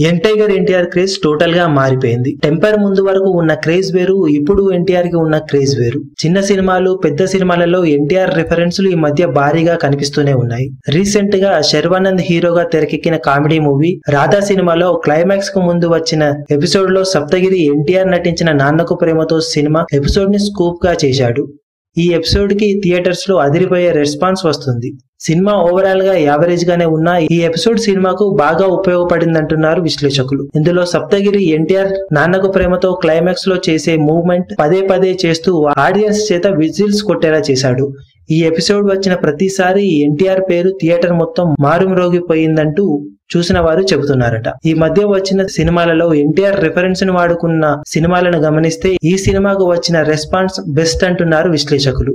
Young NTR craze టోటల్గా మారిపోయింది. Temper ముందు వరకు ఉన్న క్రేజ్ వేరు ఇప్పుడు ఎన్టీఆర్కి ఉన్న క్రేజ్ వేరు. చిన్న సినిమాలు పెద్ద సినిమాలలో ఎన్టీఆర్ రిఫరెన్స్లు ఈ మధ్య భారీగా కనిపిస్తూనే ఉన్నాయి. రీసెంట్గా శర్వానంద్ హీరోగా తెరకెక్కిన కామెడీ మూవీ రాధా సినిమాలో క్లైమాక్స్కు ముందు వచ్చిన ఎపిసోడ్లో సప్తగిరి ఎన్టీఆర్ నటించిన నాన్నకు ప్రేమతో సినిమా ఎపిసోడ్ని స్కూప్గా చేశాడు. ఈ ఎపిసోడ్కి థియేటర్స్లో అదిరిపోయే రెస్పాన్స్ వస్తుంది. సినిమా ఓవరాల్గా యావరేజ్ గానే ఉన్న ఈ ఎపిసోడ్ సినిమాకు బాగా ఉపయోగపడింది అంటున్నారు విశ్లేషకులు. ఇందులో సప్తగిరి ఎన్టీఆర్ నాన్నకు ప్రేమతో క్లైమాక్స్లో చేసే మూవ్మెంట్ పదే పదే చేస్తూ ఆడియన్స్ చేత విజిల్స్ కొట్టేలా చేశాడు. ఈ ఎపిసోడ్ వచ్చిన ప్రతిసారి ఎన్టీఆర్ పేరు థియేటర్ మొత్తం మారుమ్రోగిపోయిందంటూ చూసిన వారు చెబుతున్నారట. ఈ మధ్య వచ్చిన సినిమాలలో ఎన్టీఆర్ రిఫరెన్స్ను వాడుకున్న సినిమాలను గమనిస్తే ఈ సినిమాకు వచ్చిన రెస్పాన్స్ బెస్ట్ అంటున్నారు విశ్లేషకులు.